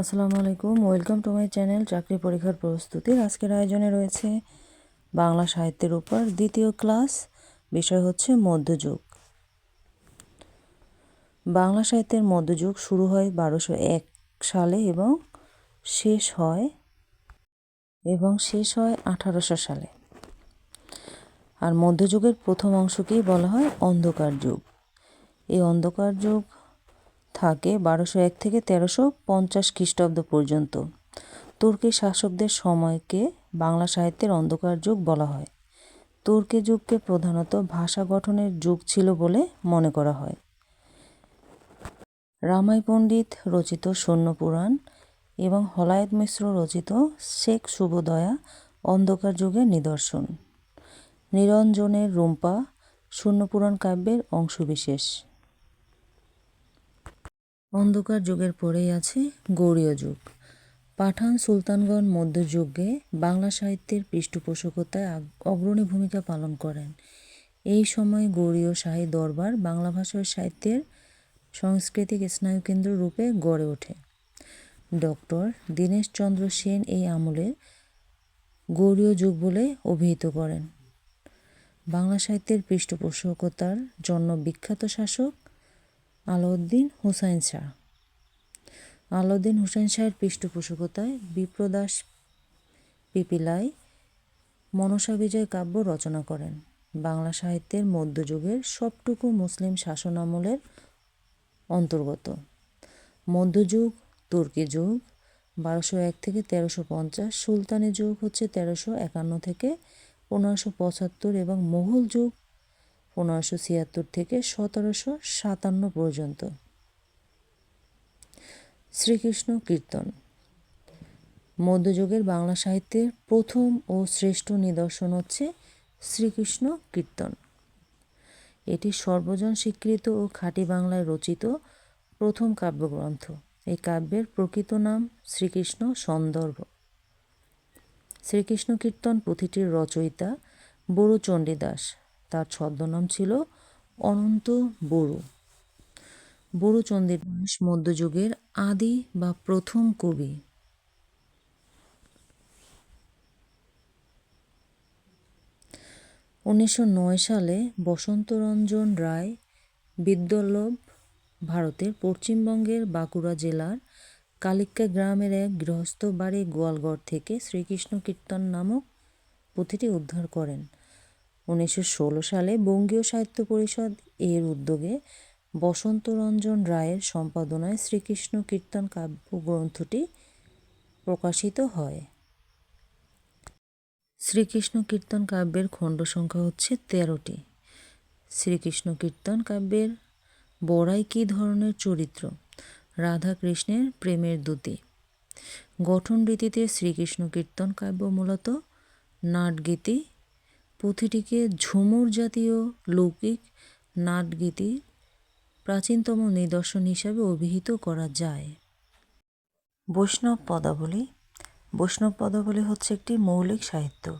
আসসালামু আলাইকুম, welcome to my channel চাকরি পরীক্ষার প্রস্তুতির আজকের আয়োজনে রয়েছে বাংলা সাহিত্যের উপর দ্বিতীয় ক্লাস, বিষয় হচ্ছে মধ্যযুগ। বাংলা সাহিত্যের মধ্যযুগ শুরু হয় বারোশো এক সালে এবং শেষ হয় এবং শেষ হয় আঠারোশো সালে। আর মধ্যযুগের প্রথম অংশকেই বলা হয় অন্ধকার যুগ। এই অন্ধকার যুগ থাকে বারোশো এক থেকে তেরোশো পঞ্চাশ খ্রিস্টাব্দ পর্যন্ত। তুর্কি শাসকদের সময়কে বাংলা সাহিত্যের অন্ধকার যুগ বলা হয়। তুর্কি যুগকে প্রধানত ভাষা গঠনের যুগ ছিল বলে মনে করা হয়। রামাই পণ্ডিত রচিত সৈন্যপুরাণ এবং হলায়ত মিশ্র রচিত শেখ শুভদয়া অন্ধকার যুগের নিদর্শন। নিরঞ্জনের রুম্পা শূন্যপুরাণ কাব্যের অংশবিশেষ। অন্ধকার যুগের পরেই আছে গৌড়ীয় যুগ। পাঠান সুলতানগণ মধ্যযুগে বাংলা সাহিত্যের পৃষ্ঠপোষকতায় অগ্রণী ভূমিকা পালন করেন। এই সময় গৌড়ীয় শাহী দরবার বাংলা ভাষার সাহিত্যের সাংস্কৃতিক স্নায়ুকেন্দ্র রূপে গড়ে ওঠে। ডক্টর দীনেশচন্দ্র সেন এই আমলের গৌড়ীয় যুগ বলে অভিহিত করেন। বাংলা সাহিত্যের পৃষ্ঠপোষকতার জন্য বিখ্যাত শাসক আলাউদ্দিন হুসাইন শাহ। আলাউদ্দিন হুসাইন শাহের পৃষ্ঠপোষকতায় বিপ্রদাস পিপিলাই মনসা বিজয় কাব্য রচনা করেন। বাংলা সাহিত্যের মধ্যযুগের সবটুকু মুসলিম শাসনামলের অন্তর্গত। মধ্যযুগ, তুর্কি যুগ, বারোশো এক থেকে তেরোশো পঞ্চাশ, সুলতানি যুগ হচ্ছে তেরোশো একান্ন থেকে পনেরোশো পঁচাত্তর এবং মোঘল যুগ পনেরোশো ছিয়াত্তর থেকে সতেরোশো সাতান্ন পর্যন্ত। শ্রীকৃষ্ণ কীর্তন। মধ্যযুগের বাংলা সাহিত্যের প্রথম ও শ্রেষ্ঠ নিদর্শন হচ্ছে শ্রীকৃষ্ণ কীর্তন। এটি সর্বজন স্বীকৃত ও খাঁটি বাংলায় রচিত প্রথম কাব্যগ্রন্থ। এই কাব্যের প্রকৃত নাম শ্রীকৃষ্ণ সন্দর্ভ। শ্রীকৃষ্ণ কীর্তন পুঁথিটির রচয়িতা বড়ু চণ্ডীদাস তার ছদ্মনাম ছিল অনন্ত বড়ু। বড়ু চণ্ডীদাস মধ্যযুগের আদি বা প্রথম কবি। উনিশশো নয় সালে বসন্তরঞ্জন রায় বিদ্যল্লভ ভারতের পশ্চিমবঙ্গের বাঁকুড়া জেলার কালিক্কা গ্রামের এক গৃহস্থ বাড়ি গোয়ালগড় থেকে শ্রীকৃষ্ণ কীর্তন নামক পুঁথিটি উদ্ধার করেন। উনিশশো ষোলো সালে বঙ্গীয় সাহিত্য পরিষদ এর উদ্যোগে বসন্তরঞ্জন রায়ের সম্পাদনায় শ্রীকৃষ্ণ কীর্তন কাব্যগ্রন্থটি প্রকাশিত হয়। শ্রীকৃষ্ণ কীর্তন কাব্যের খণ্ড সংখ্যা হচ্ছে তেরোটি। শ্রীকৃষ্ণ কীর্তন কাব্যের বড়াই কী ধরনের চরিত্র? রাধা কৃষ্ণের প্রেমের দূতি গঠন রীতিতে শ্রীকৃষ্ণ কীর্তন কাব্য মূলত নাটগীতি পুঁথিটিকে ঝুমুর জাতীয় লৌকিক নাটগীতি প্রাচীনতম নিদর্শন হিসাবে অভিহিত করা যায়। বৈষ্ণব পদাবলী। বৈষ্ণব পদাবলী হচ্ছে একটি মৌলিক সাহিত্য।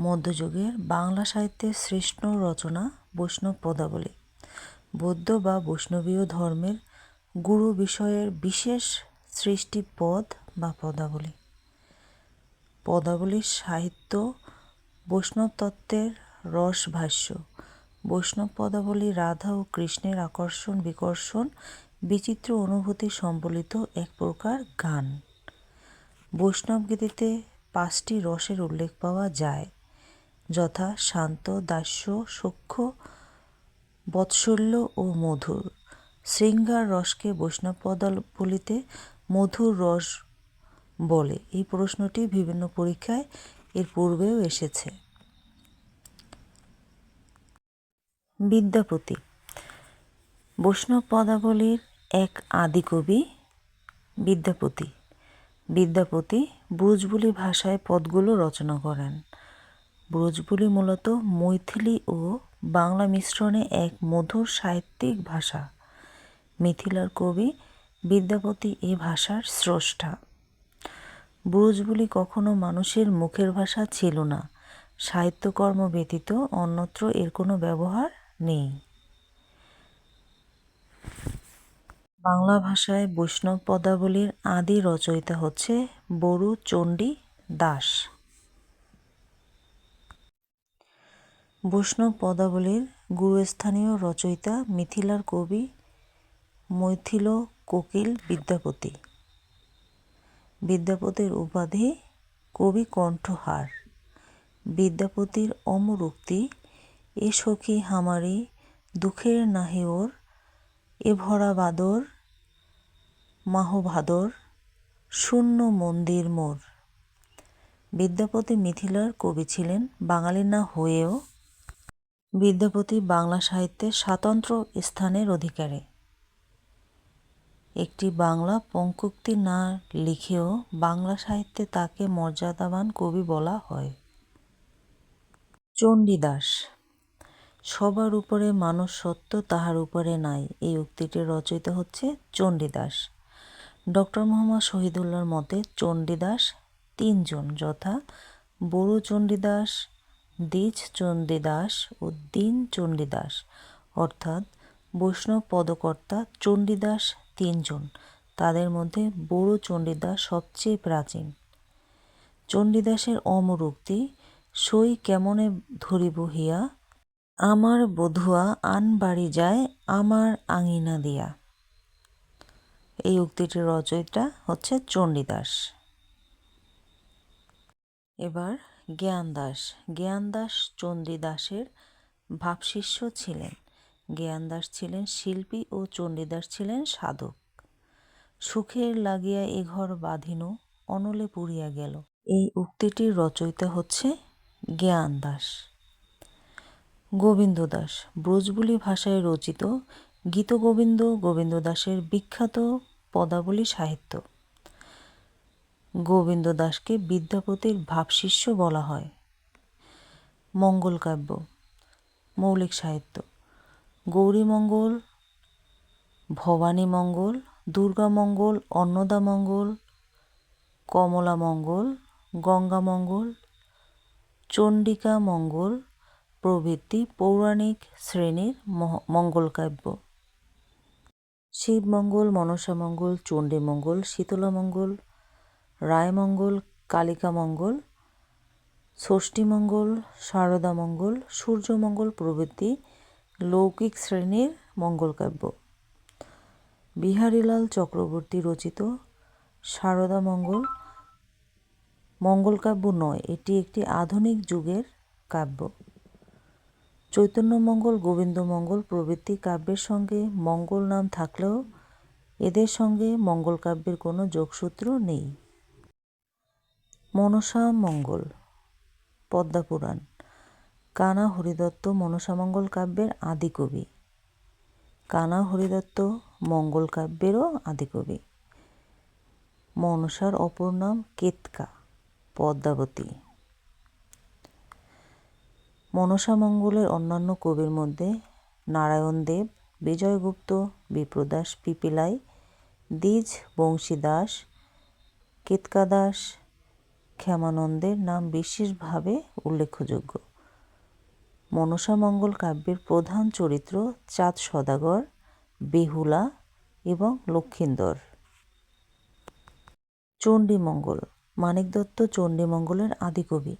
মধ্যযুগের বাংলা সাহিত্যের শ্রেষ্ঠ রচনা বৈষ্ণব পদাবলী। বৌদ্ধ বা বৈষ্ণবীয় ধর্মের গুরু বিষয়ের বিশেষ সৃষ্টি পদ বা পদাবলী। পদাবলীর সাহিত্য বৈষ্ণব তত্ত্বের রসভাষ্য। বৈষ্ণব পদাবলী রাধা ও কৃষ্ণের আকর্ষণ, বিকর্ষণ, বিচিত্র অনুভূতি সম্বলিত এক প্রকার গান। বৈষ্ণব গীতিতে পাঁচটি রসের উল্লেখ পাওয়া যায়। যথা শান্ত, দাস্য, সূক্ষ্ম, বৎসল্য ও মধুর। শৃঙ্গার রসকে বৈষ্ণব পদাবলিতে মধুর রস বলে। এই প্রশ্নটি বিভিন্ন পরীক্ষায় এর পূর্বেও এসেছে। বিদ্যাপতি বৈষ্ণব পদাবলীর এক আদিকবি বিদ্যাপতি বিদ্যাপতি ব্রজবুলি ভাষায় পদগুলো রচনা করেন। ব্রজবুলি মূলত মৈথিলি ও বাংলা মিশ্রণে এক মধুর সাহিত্যিক ভাষা। মিথিলার কবি বিদ্যাপতি এ ভাষার স্রষ্টা। ব্রজবুলি কখনো মানুষের মুখের ভাষা ছিল না। সাহিত্যকর্ম ব্যতীত অন্যত্র এর কোনো ব্যবহার নেই। বাংলা ভাষায় বৈষ্ণব পদাবলীর আদি রচয়িতা হচ্ছে বড়ু চণ্ডী দাস। বৈষ্ণব পদাবলীর গুরুস্থানীয় রচয়িতা মিথিলার কবি মৈথিল কোকিল বিদ্যাপতি। বিদ্যাপতির উপাধি কবি কণ্ঠহার। বিদ্যাপতির অমর উক্তি এ সখী হামারি দুঃখের নাহি ওর, এ ভরা বাদর মাহভাদর শূন্য মন্দির মোর। বিদ্যাপতি মিথিলার কবি ছিলেন, বাঙালি না হয়েও বিদ্যাপতি বাংলা সাহিত্যে স্বাতন্ত্র্য স্থানের অধিকারী। একটি বাংলা পঙ্কুক্তি না লিখেও বাংলা সাহিত্যে তাকে মর্যাদাবান কবি বলা হয়। চণ্ডীদাস, সবার উপরে মানুষ সত্য, তাহার উপরে নাই। এই উক্তিটি রচয়িতা হচ্ছে চণ্ডীদাস। ডক্টর মোহাম্মদ শহীদুল্লাহর মতে চণ্ডীদাস তিনজন, যথা বড়ু চণ্ডীদাস দ্বিজ চণ্ডীদাস ও দীন চণ্ডীদাস। অর্থাৎ বৈষ্ণব পদকর্তা চণ্ডীদাস তিনজন। তাদের মধ্যে বড়ু চণ্ডীদাস সবচেয়ে প্রাচীন। চণ্ডীদাসের অমর উক্তি সই কেমনে ধরিব হিয়া? আমার বধুয়া আন বাড়ি যায়, আমার আঙিনা দিয়া। এই উক্তিটির রচয়িতা হচ্ছে চণ্ডীদাস। এবার জ্ঞানদাস। জ্ঞানদাস চণ্ডীদাসের ভাবশিষ্য ছিলেন। জ্ঞানদাস ছিলেন শিল্পী ও চণ্ডীদাস ছিলেন সাধক। সুখের লাগিয়া এ ঘর বাঁধিন, অনলে পুড়িয়া গেল। এই উক্তিটির রচয়িতা হচ্ছে জ্ঞান দাস গোবিন্দ দাস ব্রজবুলি ভাষায় রচিত গীতগোবিন্দ গোবিন্দ দাসের বিখ্যাত পদাবলী সাহিত্য। গোবিন্দ দাসকে বিদ্যাপতির ভাবশিষ্য বলা হয়। মঙ্গল কাব্য, মৌলিক সাহিত্য। গৌরীমঙ্গল ভবানী মঙ্গল, দুর্গা মঙ্গল, অন্নদা মঙ্গল, কমলা মঙ্গল, গঙ্গা মঙ্গল, চণ্ডিকা মঙ্গল, প্রভৃতি পৌরাণিক শ্রেণির মঙ্গলকাব্য শিবমঙ্গল মনসামঙ্গল চণ্ডীমঙ্গল শীতলামঙ্গল রায়মঙ্গল কালিকামঙ্গল ষষ্ঠীমঙ্গল শারদামঙ্গল সূর্যমঙ্গল প্রভৃতি লৌকিক শ্রেণির মঙ্গলকাব্য বিহারীলাল চক্রবর্তী রচিত সারদা মঙ্গল মঙ্গলকাব্য নয়, এটি একটি আধুনিক যুগের কাব্য। চৈতন্যমঙ্গল গোবিন্দমঙ্গল প্রভৃতি কাব্যের সঙ্গে মঙ্গল নাম থাকলেও এদের সঙ্গে মঙ্গল কাব্যের কোনো যোগসূত্র নেই। মনসা মঙ্গল, পদ্মাপুরাণ। কানা হরিদত্ত মনসামঙ্গল কাব্যের আদিকবি কানা হরিদত্ত মঙ্গল কাব্যেরও আদিকবি মনসার অপর নাম কেতকা, পদ্মাবতী। মনসামঙ্গলের অন্যান্য কবির মধ্যে নারায়ণ দেব বিজয়গুপ্ত বিপ্রদাস পিপিলাই, দ্বিজ বংশীদাস কেতকাদাস ক্ষেমানন্দের নাম বিশেষভাবে উল্লেখযোগ্য। মনসামঙ্গল কাব্যের প্রধান চরিত্র চাঁদ সদাগর, বেহুলা এবং লক্ষিন্দর। চণ্ডীমঙ্গল মানিক দত্ত চণ্ডীমঙ্গলের আদিকবি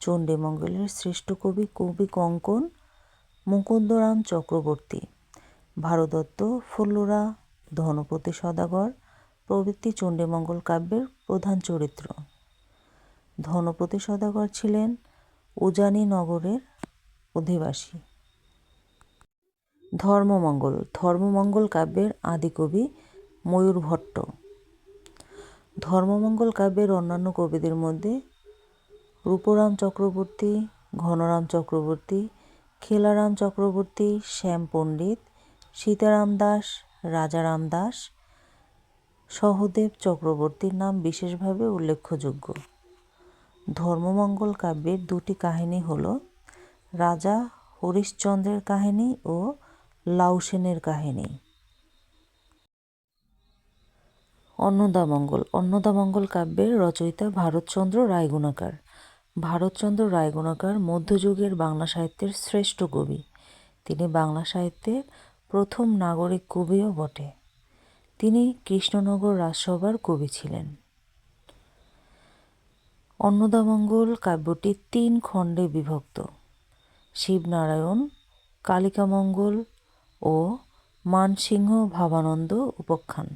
চণ্ডীমঙ্গলের শ্রেষ্ঠ কবি কবি কঙ্কন, মুকুন্দরাম চক্রবর্তী। ভারদত্ত, ফুল্লুরা, ধনপতি সদাগর প্রভৃতি চণ্ডীমঙ্গল কাব্যের প্রধান চরিত্র। ধনপতি সদাগর ছিলেন উজানি নগরের অধিবাসী। ধর্মমঙ্গল। ধর্মমঙ্গল কাব্যের আদিকবি ময়ূর ভট্ট। ধর্মমঙ্গল কাব্যের অন্যান্য কবিদের মধ্যে রূপরাম চক্রবর্তী, ঘনরাম চক্রবর্তী, খেলারাম চক্রবর্তী, শ্যাম পণ্ডিত, সীতারাম দাস, রাজারাম দাস, সহদেব চক্রবর্তীর নাম বিশেষভাবে উল্লেখযোগ্য। ধর্মমঙ্গল কাব্যের দুটি কাহিনী হল রাজা হরিশ্চন্দ্রের কাহিনী ও লাউসেনের কাহিনী। অন্নদামঙ্গল অন্নদামঙ্গল কাব্যের রচয়িতা ভারতচন্দ্র রায়গুণাকার। ভারতচন্দ্র রায়গুণাকার মধ্যযুগের বাংলা সাহিত্যের শ্রেষ্ঠ কবি। তিনি বাংলা সাহিত্যের প্রথম নাগরিক কবিও বটে। তিনি কৃষ্ণনগর রাজসভার কবি ছিলেন। অন্নদামঙ্গল কাব্যটি তিন খণ্ডে বিভক্ত। শিবনারায়ণ, কালিকামঙ্গল ও মানসিংহ ভাবানন্দ উপাখ্যান।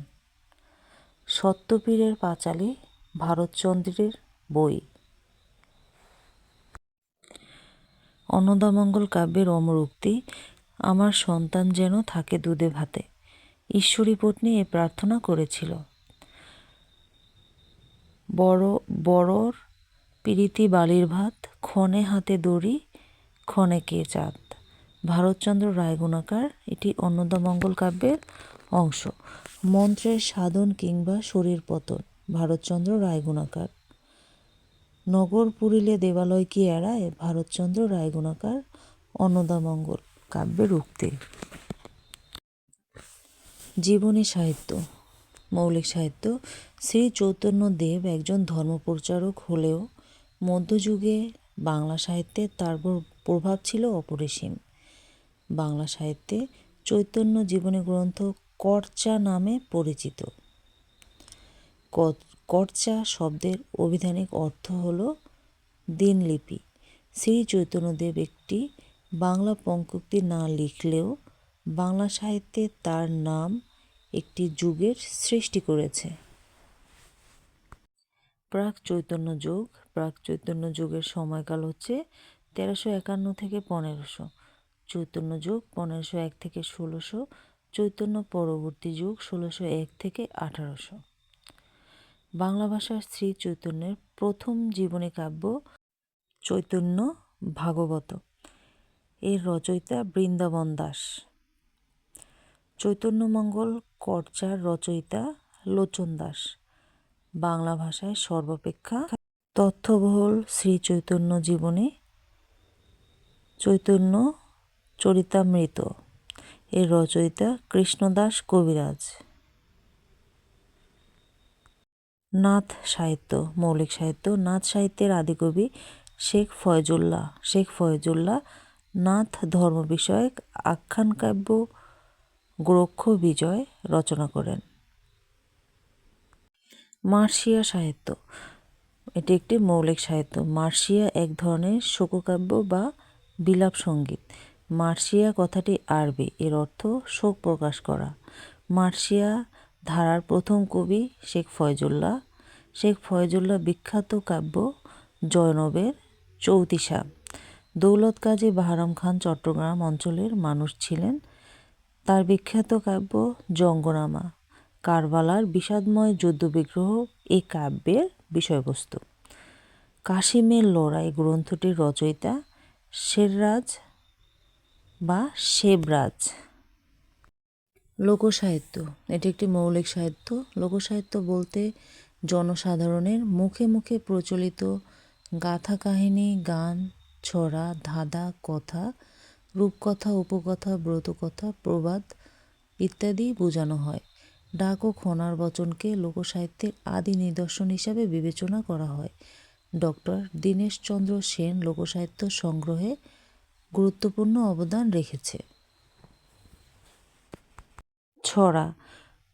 সত্যপীরের পাঁচালী ভারতচন্দ্রের বই। অন্নদামঙ্গল কাব্যের অমর উক্তি আমার সন্তান যেন থাকে দুধে ভাতে। ঈশ্বরী পত্নী এ প্রার্থনা করেছিল। বড়, বড়র প্রীতি বালির ভাত, ক্ষণে হাতে দড়ি ক্ষণে কে চাঁদ? ভারতচন্দ্র রায়গুণাকার এটি অন্নদামঙ্গল কাব্যের অংশ। মন্ত্রের সাধন কিংবা শরীর পতন, ভারতচন্দ্র রায়গুণাকার নগর পুরিলে দেবালয় কি এড়ায়, ভারতচন্দ্র রায়গুণাকার অন্নদামঙ্গল কাব্যের উক্তি। জীবনী সাহিত্য, মৌলিক সাহিত্য। শ্রী চৈতন্য দেব একজন ধর্মপ্রচারক হলেও মধ্যযুগে বাংলা সাহিত্যে তার প্রভাব ছিল অপরিসীম। বাংলা সাহিত্যে চৈতন্য জীবনী গ্রন্থ করচা নামে পরিচিত। করচা শব্দের অভিধানিক অর্থ হল দিনলিপি। শ্রী চৈতন্যদেব একটি বাংলা পঙ্কক্তি না লিখলেও বাংলা সাহিত্যে তার নাম একটি যুগের সৃষ্টি করেছে। প্রাক চৈতন্য যুগ, প্রাক চৈতন্য যুগের সময়কাল হচ্ছে তেরোশো একান্ন থেকে পনেরোশো চৈতন্য যুগ পনেরোশো এক থেকে ষোলোশো চৈতন্য পরবর্তী যুগ ষোলোশো এক থেকে আঠারোশো। বাংলা ভাষার শ্রী চৈতন্যের প্রথম জীবনী কাব্য চৈতন্য ভাগবত। এর রচয়িতা বৃন্দাবন দাস। চৈতন্যমঙ্গল করচার রচয়িতা লোচন দাস। বাংলা ভাষায় সর্বাপেক্ষা তথ্যবহুল শ্রী চৈতন্য জীবনী চৈতন্য চরিতামৃত। এর রচয়িতা কৃষ্ণদাস কবিরাজ। নাথ সাহিত্য, মৌলিক সাহিত্য। নাথ সাহিত্যের আদিকবি শেখ ফয়জুল্লাহ। শেখ ফয়জুল্লাহ নাথ ধর্ম বিষয়ক আখ্যান কাব্য গোরক্ষ বিজয় রচনা করেন। মার্শিয়া সাহিত্য। এটি একটি মৌলিক সাহিত্য। মার্শিয়া এক ধরনের শোককাব্য বা বিলাপ সংগীত। মার্শিয়া কথাটি আরবি, এর অর্থ শোক প্রকাশ করা। মার্শিয়া ধারার প্রথম কবি শেখ ফয়জুল্লাহ। শেখ ফয়জুল্লাহ বিখ্যাত কাব্য জয়নবের চৌতিসা দৌলত কাজী বাহারাম খান চট্টগ্রাম অঞ্চলের মানুষ ছিলেন। তার বিখ্যাত কাব্য জঙ্গনামা। কারবালার বিষাদময় যুদ্ধবিগ্রহ এই কাব্যের বিষয়বস্তু। কাশিমের লড়াই গ্রন্থটির রচয়িতা শেররাজ বা শেবরাজ লোকসাহিত্য, এটি একটি মৌলিক সাহিত্য। লোকসাহিত্য বলতে জনসাধারণের মুখে মুখে প্রচলিত গাথা কাহিনী, গান, ছড়া, ধাঁধা, কথা, রূপকথা, উপকথা, ব্রতকথা, প্রবাদ ইত্যাদি বোঝানো হয়। ডাক ও খনার বচনকে লোকসাহিত্যের আদি নিদর্শন হিসাবে বিবেচনা করা হয়। ডক্টর দীনেশচন্দ্র সেন লোকসাহিত্য সংগ্রহে গুরুত্বপূর্ণ অবদান রেখেছে। ছড়া,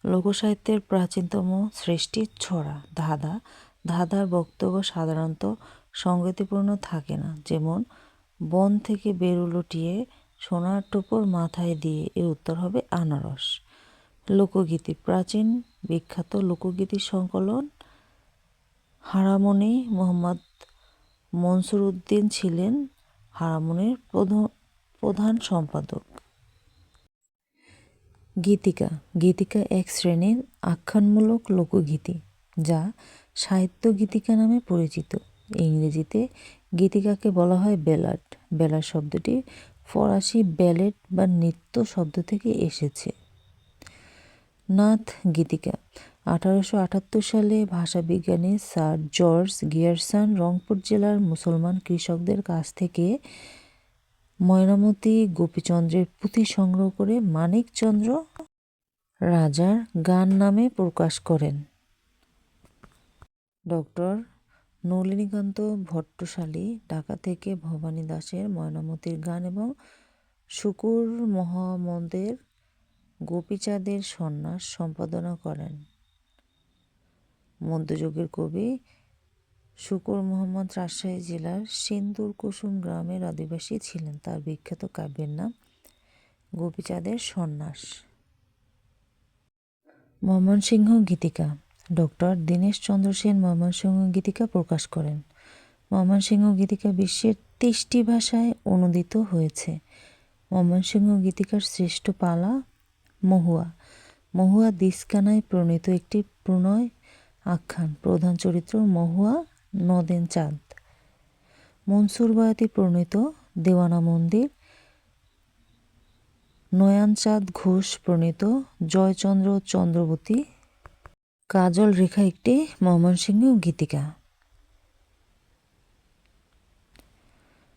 লোকসাহিত্যের প্রাচীনতম সৃষ্টি ছড়া। ধাঁধা, ধাঁধার বক্তব্য সাধারণত সংগতিপূর্ণ থাকে না। যেমন, বন থেকে বেরুলো টিয়ে সোনার টোপর মাথায় দিয়ে এর উত্তর হবে আনারস। লোকগীতি, প্রাচীন বিখ্যাত লোকগীতি সংকলন হারামণি মোহাম্মদ মনসুর উদ্দিন ছিলেন হারামণির প্রধান সম্পাদক। গীতিকা। গীতিকা এক শ্রেণির আখ্যানমূলক লোকগীতি, যা সাহিত্য গীতিকা নামে পরিচিত। ইংরেজিতে গীতিকাকে বলা হয় বেলাট বেলাট শব্দটি ফরাসি ব্যালেট বা নৃত্য শব্দ থেকে এসেছে। নাথ গীতিকা। আঠারোশো আটাত্তর সালে ভাষাবিজ্ঞানী স্যার জর্জ গিয়ারসান রংপুর জেলার মুসলমান কৃষকদের কাছ থেকে ময়নামতি গোপীচন্দ্রের পুঁথি সংগ্রহ করে মানিকচন্দ্র রাজার গান নামে প্রকাশ করেন। ডক্টর নলিনীকান্ত ভট্টশালী ঢাকা থেকে ভবানী দাসের ময়নামতির গান এবং শুকুর মহামন্দের গোপীচাঁদের সন্ন্যাস সম্পাদনা করেন। মধ্যযুগের কবি শুকুর মোহাম্মদ রাজশাহী জেলার সিন্দুর কুসুম গ্রামের আদিবাসী ছিলেন। তার বিখ্যাত কাব্যের নাম গোপীচাঁদের সন্ন্যাস। ময়মনসিংহ গীতিকা। ডক্টর দীনেশ চন্দ্র সেন ময়মনসিংহ গীতিকা প্রকাশ করেন। ময়মনসিংহ গীতিকা বিশ্বের তেইশটি ভাষায় অনুদিত হয়েছে। ময়মনসিংহ গীতিকার শ্রেষ্ঠ পালা মহুয়া। মহুয়া দিসকানায় প্রণীত একটি প্রণয় আখ্যান, প্রধান চরিত্র মহুয়া নদেন চাঁদ। মনসুর বয়াতি প্রণীত দেওয়ানা মন্দির। নয়ানচাঁদ ঘোষ প্রণীত জয়চন্দ্র চন্দ্রবতী। কাজল রেখা একটি ময়মনসিংহ গীতিকা।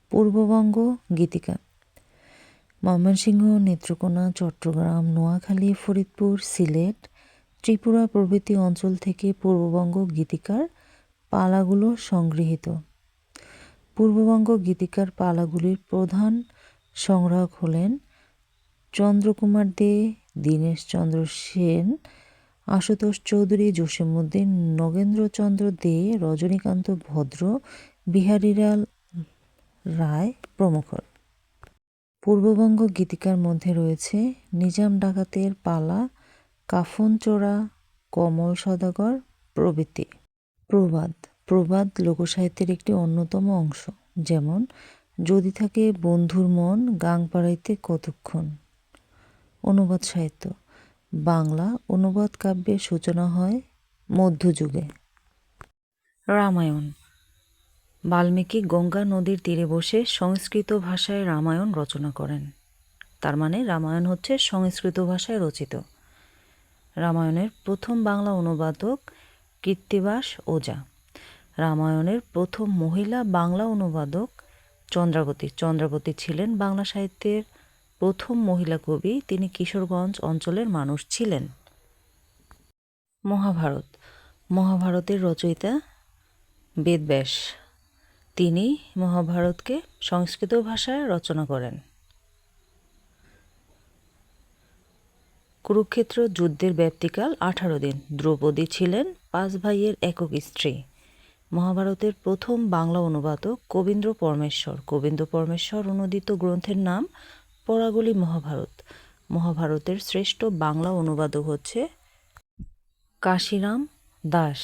পূর্ববঙ্গ গীতিকা। ময়মনসিংহ নেত্রকোনা, চট্টগ্রাম, নোয়াখালী, ফরিদপুর, সিলেট ত্রিপুরা প্রভৃতি অঞ্চল থেকে পূর্ববঙ্গ গীতিকার পালাগুলো সংগৃহীত। পূর্ববঙ্গ গীতিকার পালাগুলির প্রধান সংগ্রাহক হলেন চন্দ্রকুমার দে দীনেশচন্দ্র সেন, আশুতোষ চৌধুরী, জসীমউদ্দিন নগেন্দ্রচন্দ্র দে, রজনীকান্ত ভদ্র, বিহারীলাল রায় প্রমুখ। পূর্ববঙ্গ গীতিকার মধ্যে রয়েছে নিজাম ডাকাতের পালা কাফনচোরা, কমল সদাগর প্রভৃতি। প্রবাদ। প্রবাদ লোকসাহিত্যের একটি অন্যতম অংশ। যেমন, যদি থাকে বন্ধুর মন গাং পাড়াইতে কতক্ষণ? অনুবাদ সাহিত্য। বাংলা অনুবাদ কাব্যের সূচনা হয় মধ্যযুগে। রামায়ণ। বাল্মীকি গঙ্গা নদীর তীরে বসে সংস্কৃত ভাষায় রামায়ণ রচনা করেন। তার মানে রামায়ণ হচ্ছে সংস্কৃত ভাষায় রচিত। রামায়ণের প্রথম বাংলা অনুবাদক কীর্তিবাস ওজা। রামায়ণের প্রথম মহিলা বাংলা অনুবাদক চন্দ্রাবতী। চন্দ্রাবতী ছিলেন বাংলা সাহিত্যের প্রথম মহিলা কবি। তিনি কিশোরগঞ্জ অঞ্চলের মানুষ ছিলেন। মহাভারত। মহাভারতের রচয়িতা বেদব্যাস। তিনি মহাভারতকে সংস্কৃত ভাষায় রচনা করেন। কুরুক্ষেত্র যুদ্ধের ব্যাপ্তিকাল আঠারো দিন। দ্রৌপদী ছিলেন পাঁচ ভাইয়ের একক স্ত্রী। মহাভারতের প্রথম বাংলা অনুবাদক কবীন্দ্র পরমেশ্বর। কবীন্দ্র পরমেশ্বর অনুদিত গ্রন্থের নাম পরাগলি মহাভারত। মহাভারতের শ্রেষ্ঠ বাংলা অনুবাদক হচ্ছে কাশিরাম দাস।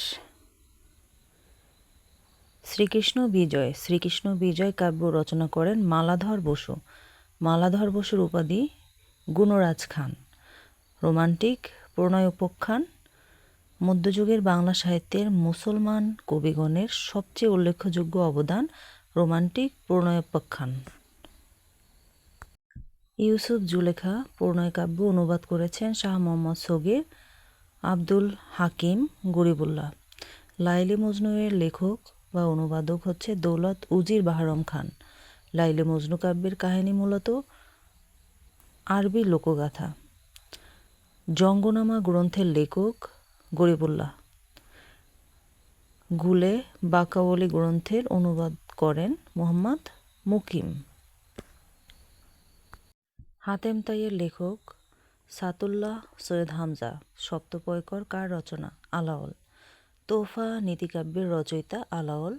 শ্রীকৃষ্ণ বিজয়। শ্রীকৃষ্ণ বিজয় কাব্য রচনা করেন মালাধর বসু। মালাধর বসুর উপাধি গুণরাজ খান। রোমান্টিক প্রণয় উপখ্যান, মধ্যযুগের বাংলা সাহিত্যের মুসলমান কবিগণের সবচেয়ে উল্লেখযোগ্য অবদান রোমান্টিক প্রণয়োপাখ্যান ইউসুফ জুলেখা প্রণয় কাব্য অনুবাদ করেছেন শাহ মোহাম্মদ সগির আব্দুল হাকিম গরিবুল্লাহ। লাইলি মজনুয়ের লেখক বা অনুবাদক হচ্ছে দৌলত উজির বাহারম খান। লাইলি মজনু কাব্যের কাহিনী মূলত আরবি লোকগাথা। জঙ্গনামা গ্রন্থের লেখক গরিবুল্লাহ। গুলে বাকাওয়ালি গ্রন্থের অনুবাদ করেন মোহাম্মদ মুকিম। হাতেম তাইয়ের লেখক সাতুল্লাহ সৈয়দ হামজা। সপ্তপয়কর কার রচনা? আলাওল। তোফা নীতিকাব্যের রচয়িতা আলাওল।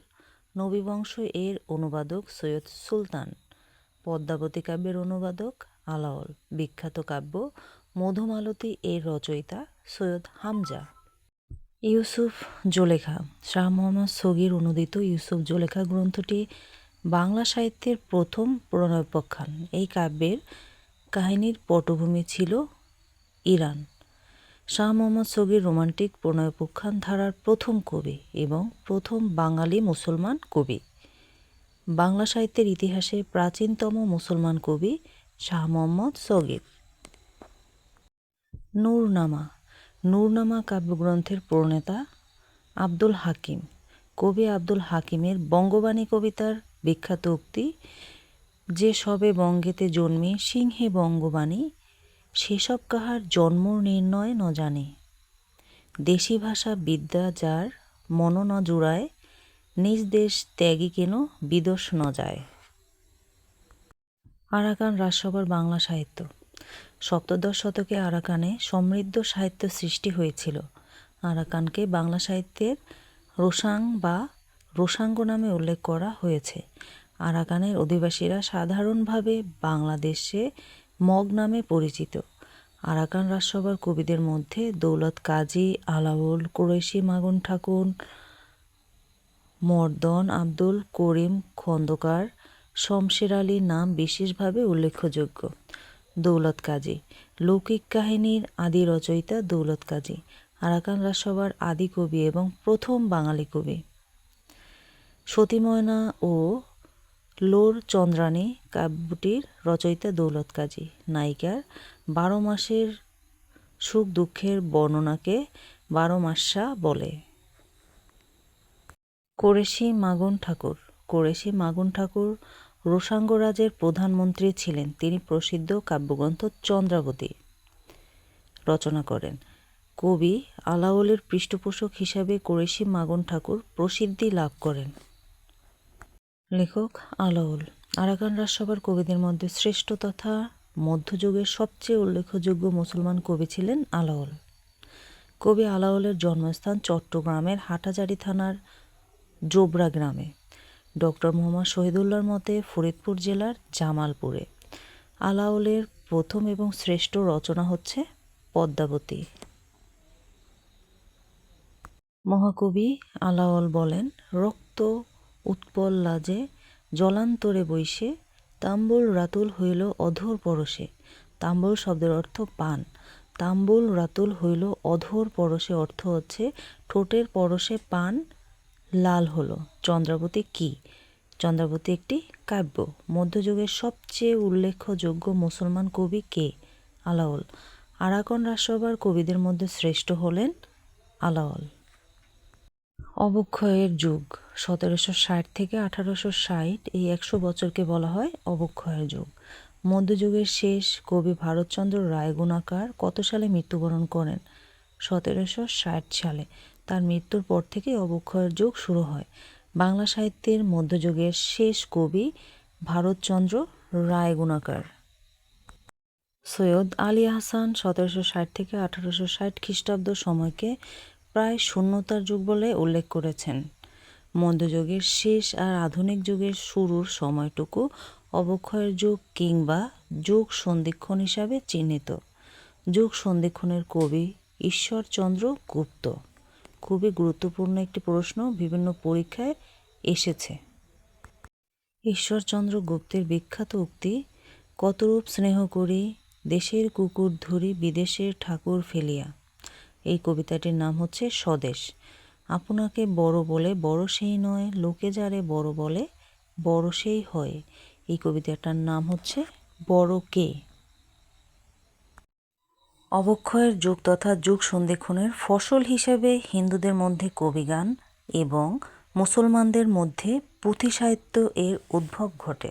নবীবংশ এর অনুবাদক সৈয়দ সুলতান। পদ্মাবতী কাব্যের অনুবাদক আলাওল। বিখ্যাত কাব্য মধুমালতী এর রচয়িতা সৈয়দ হামজা। ইউসুফ জোলেখা, শাহ মোহাম্মদ সগির অনুদিত ইউসুফ জোলেখা গ্রন্থটি বাংলা সাহিত্যের প্রথম প্রণয়োপাখ্যান এই কাব্যের কাহিনীর পটভূমি ছিল ইরান। শাহ মোহাম্মদ সগির রোমান্টিক প্রণয়োপাখ্যান ধারার প্রথম কবি এবং প্রথম বাঙালি মুসলমান কবি। বাংলা সাহিত্যের ইতিহাসে প্রাচীনতম মুসলমান কবি শাহ মোহাম্মদ সগির। নূরনামা। নূরনামা কাব্যগ্রন্থের প্রণেতা আব্দুল হাকিম। কবি আব্দুল হাকিমের বঙ্গবাণী কবিতার বিখ্যাত উক্তি, যে সবে বঙ্গেতে জন্মে সিংহে বঙ্গবাণী সেসব কাহার জন্ম নির্ণয় ন জানে। দেশি ভাষা বিদ্যা যার মন ন জুড়ায়, নিজ দেশ ত্যাগী কেন বিদোষ ন যায়? আরাকান রাজসভার বাংলা সাহিত্য। সপ্তদশ শতকে আরাকানে সমৃদ্ধ সাহিত্য সৃষ্টি হয়েছিল। আরাকানকে বাংলা সাহিত্যের রোসাং বা রোসাঙ্গ নামে উল্লেখ করা হয়েছে। আরাকানের অধিবাসীরা সাধারণভাবে বাংলাদেশে মগ নামে পরিচিত। আরাকান রাজসভার কবিদের মধ্যে দৌলত কাজী আলাউল কুরৈশি মাগুন ঠাকুর, মর্দন আব্দুল করিম খন্দকার, শমশের আলীর নাম বিশেষভাবে উল্লেখযোগ্য। দৌলত কাজী। লৌকিক কাহিনীর আদি রচয়িতা দৌলত কাজী। আরাকান রাজসভার আদি কবি এবং প্রথম বাঙালি কবি। সতীময়না ও লোর চন্দ্রাণী কাব্যটির রচয়িতা দৌলত কাজী। নায়িকার বারো মাসের সুখ দুঃখের বর্ণনাকে বারো মাসা বলে। কোরেশি মাগুন ঠাকুর। কোরেশি মাগুন ঠাকুর রোসাঙ্গরাজের প্রধানমন্ত্রী ছিলেন তিনি প্রসিদ্ধ কাব্যগ্রন্থ চন্দ্রাবতী। রচনা করেন, কবি আলাওলের পৃষ্ঠপোষক হিসাবে কোরেশি মাগুন ঠাকুর প্রসিদ্ধি লাভ করেন। লেখক আলাউল আরাকান রাজসভার কবিদের মধ্যে শ্রেষ্ঠ তথা মধ্যযুগের সবচেয়ে উল্লেখযোগ্য মুসলমান কবি ছিলেন আলাউল কবি আলাউলের জন্মস্থান চট্টগ্রামের হাটাজারি থানার জোবরা গ্রামে। ডক্টর মোহাম্মদ শহীদুল্লাহর মতে ফরিদপুর জেলার জামালপুরে। আলাউলের প্রথম এবং শ্রেষ্ঠ রচনা হচ্ছে পদ্মাবতী। মহাকবি আলাওল বলেন, রক্ত উৎপল লাজে, জলান্তরে বৈশে, তাম্বুল রাতুল হইল অধর পরশে। তাম্বুল শব্দের অর্থ পান। তাম্বুল রাতুল হইল অধর পরশে অর্থ হচ্ছে ঠোঁটের পরশে পান লাল হলো। চন্দ্রাবতী কি? চন্দ্রাবতী একটি কাব্য। মধ্যযুগের সবচেয়ে উল্লেখযোগ্য মুসলমান কবি কে? আলাওল। আরাকন রাজসভার কবিদের মধ্যে শ্রেষ্ঠ হলেন আলাওল। অবক্ষয়ের যুগ। সতেরোশো ষাট থেকে আঠারোশো ষাট এই একশো বছরকে বলা হয় অবক্ষয়ের যুগ। মধ্যযুগের শেষ কবি ভারতচন্দ্র রায়গুণাকার কত সালে মৃত্যুবরণ করেন? সতেরোশো ষাট সালে। তার মৃত্যুর পর থেকে অবক্ষয়ের যুগ শুরু হয়। বাংলা সাহিত্যের মধ্যযুগের শেষ কবি ভারতচন্দ্র রায় রায়গুণাকার। সৈয়দ আলী হাসান সতেরোশো ষাট থেকে আঠারোশো ষাট খ্রিস্টাব্দ সময়কে প্রায় শূন্যতার যুগ বলে উল্লেখ করেছেন। মধ্যযুগের শেষ আর আধুনিক যুগের শুরুর সময়টুকু অবক্ষয়ের যুগ কিংবা যুগ সন্ধিক্ষণ হিসাবে চিহ্নিত। যুগ সন্ধিক্ষণের কবি ঈশ্বরচন্দ্র গুপ্ত। খুবই গুরুত্বপূর্ণ একটি প্রশ্ন বিভিন্ন পরীক্ষায় এসেছে। ঈশ্বরচন্দ্র গুপ্তের বিখ্যাত উক্তি, কতরূপ স্নেহ করি, দেশের কুকুর ধরি, বিদেশের ঠাকুর ফেলিয়া। এই কবিতাটির নাম হচ্ছে স্বদেশ। আপনাকে বড় বলে বড় সেই নয়, লোকে যারে বড় বলে বড় সেই হয়। এই কবিতাটার নাম হচ্ছে বড় কে? অবক্ষয়ের যুগ তথা যুগ সন্ধিক্ষণের ফসল হিসেবে হিন্দুদের মধ্যে কবিগান এবং মুসলমানদের মধ্যে পুঁথি সাহিত্য এর উদ্ভব ঘটে।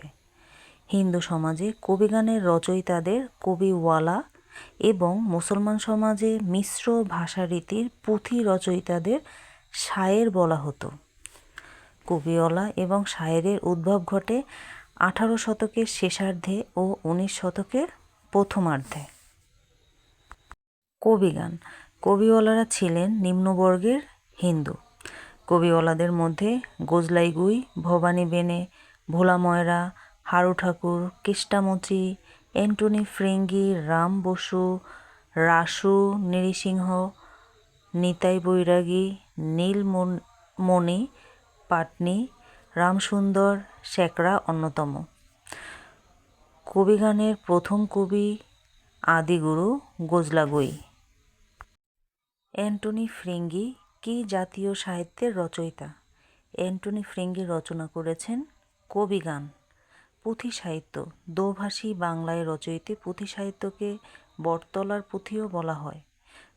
হিন্দু সমাজে কবিগানের রচয়িতাদের কবিওয়ালা এবং মুসলমান সমাজে মিশ্র ভাষারীতির পুঁথি রচয়িতাদের শায়ের বলা হতো। কবিওয়ালা এবং শায়েরের উদ্ভব ঘটে আঠারো শতকের শেষার্ধে ও উনিশ শতকের প্রথমার্ধে। কবিগান। কবিওয়ালারা ছিলেন নিম্নবর্গের হিন্দু। কবিওয়ালাদের মধ্যে গোজলাইগুই, ভবানী বেনে, ভোলা ময়রা, হারু ঠাকুর কেষ্টামচি অ্যান্টনি ফ্রেঙ্গি, রাম বসু, রাসু নৃসিংহ, নিতাই বৈরাগী নীলমণি পাটনি, রামসুন্দর শেকরা অন্যতম। কবিগানের প্রথম কবি আদিগুরু গোজলাগুই। অ্যান্টনি ফ্রেঙ্গি, কি জাতীয় সাহিত্যের রচয়িতা? অ্যান্টনি ফ্রেঙ্গি রচনা করেছেন কবিগান পুঁথি সাহিত্য, দোভাষী বাংলায় রচয়িত পুঁথি সাহিত্যকে বটতলার পুঁথিও বলা হয়।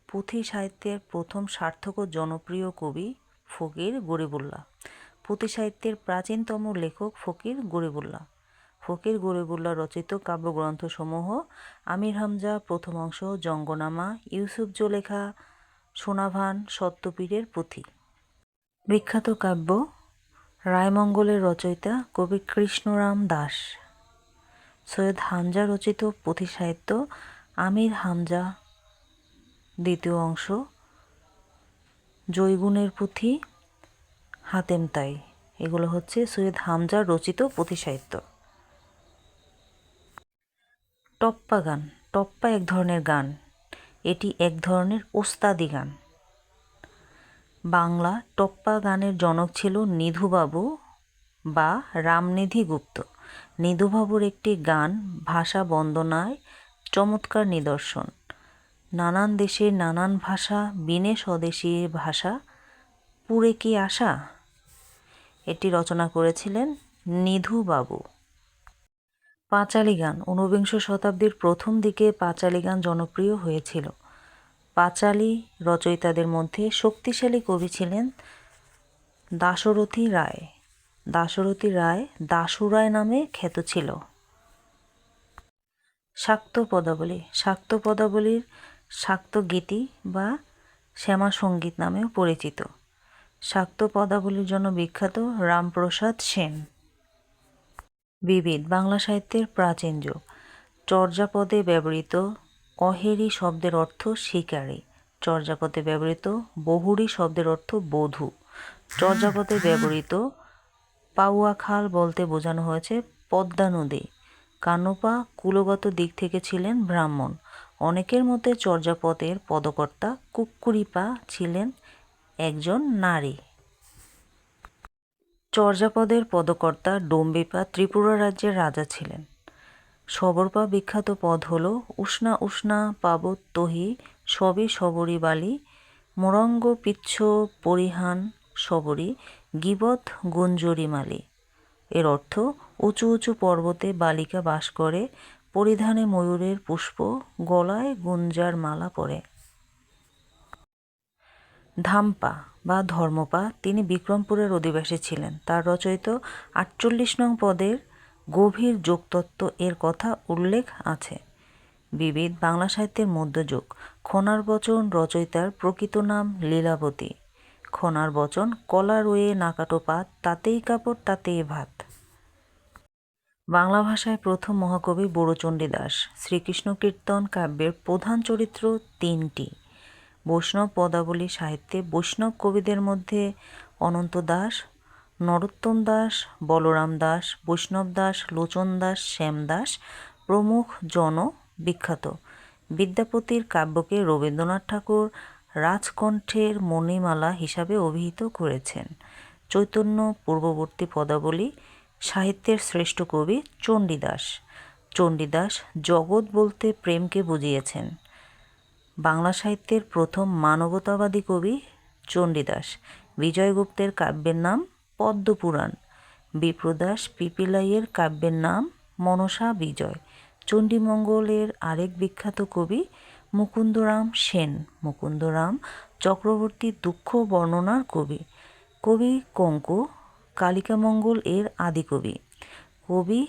পুঁথি সাহিত্যের প্রথম সার্থক ও জনপ্রিয় কবি ফকির গরিবুল্লাহ। পুঁথি সাহিত্যের প্রাচীনতম লেখক ফকির গরিবুল্লাহ। ফকির গরিবুল্লাহ রচিত কাব্যগ্রন্থসমূহ আমির হামজা, প্রথম অংশ, জঙ্গনামা, ইউসুফ জোলেখা সোনাভান সত্যপীরের পুঁথি। বিখ্যাত কাব্য, রায়মঙ্গলের রচয়িতা কবি কৃষ্ণরাম দাস। সৈয়দ হামজা রচিত পুঁথি সাহিত্য আমির হামজা। দ্বিতীয় অংশ, জৈগুণের পুঁথি হাতেম তাই। এগুলো হচ্ছে সৈয়দ হামজার রচিত পুঁথি সাহিত্য। টপ্পা গান, টপ্পা এক ধরনের গান। এটি এক ধরনের ওস্তাদি গান। বাংলা টপ্পা গানের জনক ছিল নিধুবাবু বা রামনিধি গুপ্ত। নিধুবাবুর একটি গান ভাষা বন্দনায় চমৎকার নিদর্শন। নানান দেশের নানান ভাষা, বিনে স্বদেশী ভাষা, পুরে কি আশা? এটি রচনা করেছিলেন নিধুবাবু। পাঁচালী গান ঊনবিংশ শতাব্দীর প্রথম দিকে পাঁচালী গান জনপ্রিয় হয়েছিল। পাঁচালী রচয়িতাদের মধ্যে শক্তিশালী কবি ছিলেন দাশরথী রায়। দাশরথী রায় দাশু রায় নামে খ্যাত ছিল। শাক্ত পদাবলী শাক্ত পদাবলীর শাক্ত গীতি বা শ্যামা সংগীত নামেও পরিচিত। শাক্ত পদাবলীর জন্য বিখ্যাত রামপ্রসাদ সেন। বিবিধ বাংলা সাহিত্যের প্রাচীন যুগ। চর্যাপদে ব্যবহৃত অহেরি শব্দের অর্থ শিকারী। চর্যাপদে ব্যবহৃত বহুরী শব্দের অর্থ বধূ। চর্যাপদে ব্যবহৃত পাউয়া খাল বলতে বোঝানো হয়েছে পদ্মা নদী। কানোপা কুলগত দিক থেকে ছিলেন ব্রাহ্মণ। অনেকের মতে চর্যাপদের পদকর্তা কুক্কুরিপা ছিলেন একজন নারী। চর্যাপদের পদকর্তা ডম্বিপা ত্রিপুরা রাজ্যের রাজা ছিলেন। সবরপা বিখ্যাত পদ হল উষ্ণা উষ্ণা পাবত তহি সবই সবরি বালি, মোরঙ্গ পিচ্ছ পরিহান সবরি, গিবত গুঞ্জরি মালি। এর অর্থ উঁচু উঁচু পর্বতে বালিকা বাস করে, পরিধানে ময়ূরের পুষ্প, গলায় গুঞ্জার মালা পরে। ধামপা বা ধর্মপা তিনি বিক্রমপুরের অধিবাসী ছিলেন। তার রচয়িত আটচল্লিশ নং পদের গভীর যোগতত্ত্ব এর কথা উল্লেখ আছে। বিবিধ বাংলা সাহিত্যের মধ্যযুগ। খনার বচন রচয়িতার প্রকৃত নাম লীলাবতী। খনার বচন কলা রয়ে নাকাটো পাত, তাতেই কাপড়, তাতেই ভাত। বাংলা ভাষায় প্রথম মহাকবি বড়চণ্ডী দাস। শ্রীকৃষ্ণ কীর্তন কাব্যের প্রধান চরিত্র তিনটি। বৈষ্ণব পদাবলী সাহিত্যে বৈষ্ণব কবিদের মধ্যে অনন্ত দাস, নরোত্তম দাস, বলরাম দাস, বৈষ্ণব দাস, লোচন দাস, শ্যাম দাস প্রমুখ জন বিখ্যাত। বিদ্যাপতির কাব্যকে রবীন্দ্রনাথ ঠাকুর রাজকণ্ঠের মণিমালা হিসাবে অভিহিত করেছেন। চৈতন্য পূর্ববর্তী পদাবলী সাহিত্যের শ্রেষ্ঠ কবি চণ্ডীদাস। চণ্ডীদাস জগৎ বলতে প্রেমকে বুঝিয়েছেন। বাংলা সাহিত্যের প্রথম মানবতাবাদী কবি চণ্ডীদাস। বিজয়গুপ্তের কাব্যের নাম পদ্মপুরাণ। বিপ্রদাস পিপিলাইয়ের কাব্যের নাম মনসা বিজয়। চণ্ডীমঙ্গলের আরেক বিখ্যাত কবি মুকুন্দরাম সেন। মুকুন্দরাম চক্রবর্তী দুঃখ বর্ণনার কবি। কবি কঙ্কু কালিকামঙ্গল এর আদিকবি কবি।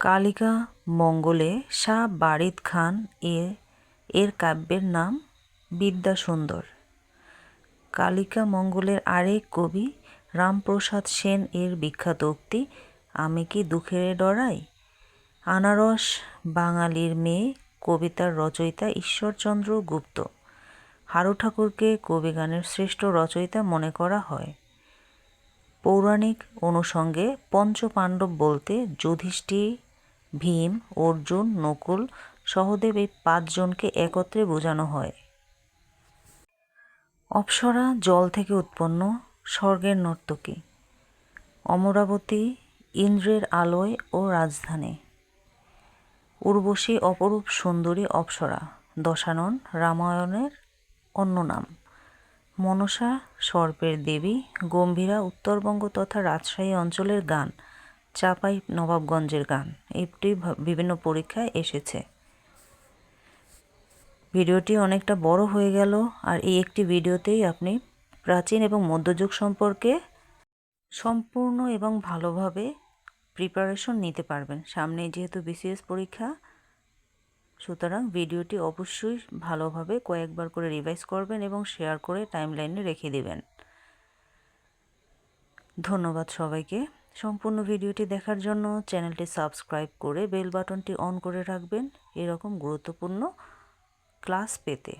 কালিকা মঙ্গলে শাহ বারিদ খান এর এর কাব্যের নাম বিদ্যাসুন্দর। কালিকা মঙ্গলের আরেক কবি রামপ্রসাদ সেন এর বিখ্যাত উক্তি, আমি কি দুঃখের ডরাই? আনারস বাঙালির মেয়ে, কবিতার রচয়িতা ঈশ্বরচন্দ্র গুপ্ত। হারু ঠাকুরকে কবিগানের শ্রেষ্ঠ রচয়িতা মনে করা হয়। পৌরাণিক অনুষঙ্গে পঞ্চপাণ্ডব বলতে যুধিষ্ঠির, ভীম, অর্জুন, নকুল সহদেব এই পাঁচজনকে একত্রে বোঝানো হয়। অপ্সরা জল থেকে উৎপন্ন স্বর্গের নর্তকী। অমরাবতী, ইন্দ্রের আলোয় ও রাজধানী। উর্বশী অপরূপ সুন্দরী অপ্সরা, দশানন রামায়ণের অন্য নাম। মনসা সর্পের দেবী, গম্ভীরা উত্তরবঙ্গ তথা রাজশাহী অঞ্চলের গান, চাপাই নবাবগঞ্জের গান। এটি বিভিন্ন পরীক্ষায় এসেছে। ভিডিওটি অনেকটা বড় হয়ে গেল আর এই একটি ভিডিওতেই আপনি প্রাচীন এবং মধ্যযুগ সম্পর্কে সম্পূর্ণ এবং ভালোভাবে প্রিপারেশন নিতে পারবেন। সামনে যেহেতু বিসিএস পরীক্ষা, সুতরাং ভিডিওটি অবশ্যই ভালোভাবে কয়েকবার করে রিভাইজ করবেন এবং শেয়ার করে টাইমলাইনে রেখে দেবেন। ধন্যবাদ সবাইকে। সম্পূর্ণ ভিডিওটি দেখার জন্য চ্যানেলটি সাবস্ক্রাইব করে বেল বাটনটি অন করে রাখবেন। এরকম গুরুত্বপূর্ণ ক্লাস পেতে।